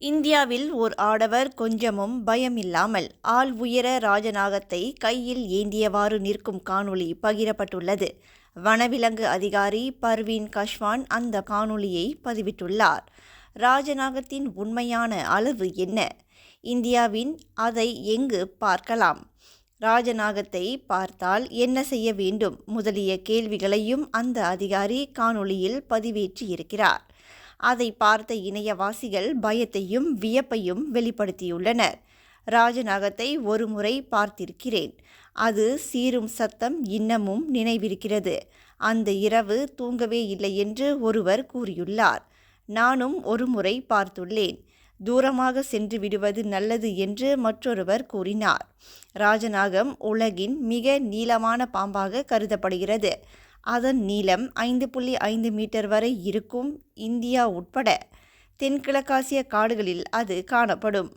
இந்தியாவில் ஓர் ஆடவர் கொஞ்சமும் பயமில்லாமல் ஆள் உயர ராஜநாகத்தை கையில் ஏந்தியவாறு நிற்கும் காணொளி பகிரப்பட்டுள்ளது. வனவிலங்கு அதிகாரி பர்வீன் கஷ்வான் அந்த காணொளியை பதிவிட்டுள்ளார். ராஜநாகத்தின் உண்மையான அளவு என்ன? இந்தியாவின் அதை எங்கு பார்க்கலாம்? ராஜநாகத்தை பார்த்தால் என்ன செய்ய வேண்டும்? முதலிய கேள்விகளையும் அந்த அதிகாரி காணொளியில் பதிவேற்றியிருக்கிறார். அதை பார்த்த இணையவாசிகள் பயத்தையும் வியப்பையும் வெளிப்படுத்தியுள்ளனர். ராஜநாகத்தை ஒருமுறை பார்த்திருக்கிறேன். அது சீரும் சத்தம் இன்னமும் நினைவிருக்கிறது. அந்த இரவு தூங்கவே இல்லை என்று ஒருவர் கூறியுள்ளார். நானும் ஒருமுறை பார்த்துள்ளேன். தூரமாக சென்று விடுவது நல்லது என்று மற்றொருவர் கூறினார். ராஜநாகம் உலகின் மிக நீளமான பாம்பாக கருதப்படுகிறது. அதன் நீளம் ஐந்து புள்ளி ஐந்து மீட்டர் வரை இருக்கும் இந்தியா உட்பட தென்கிழக்காசிய காடுகளில் அது காணப்படும்.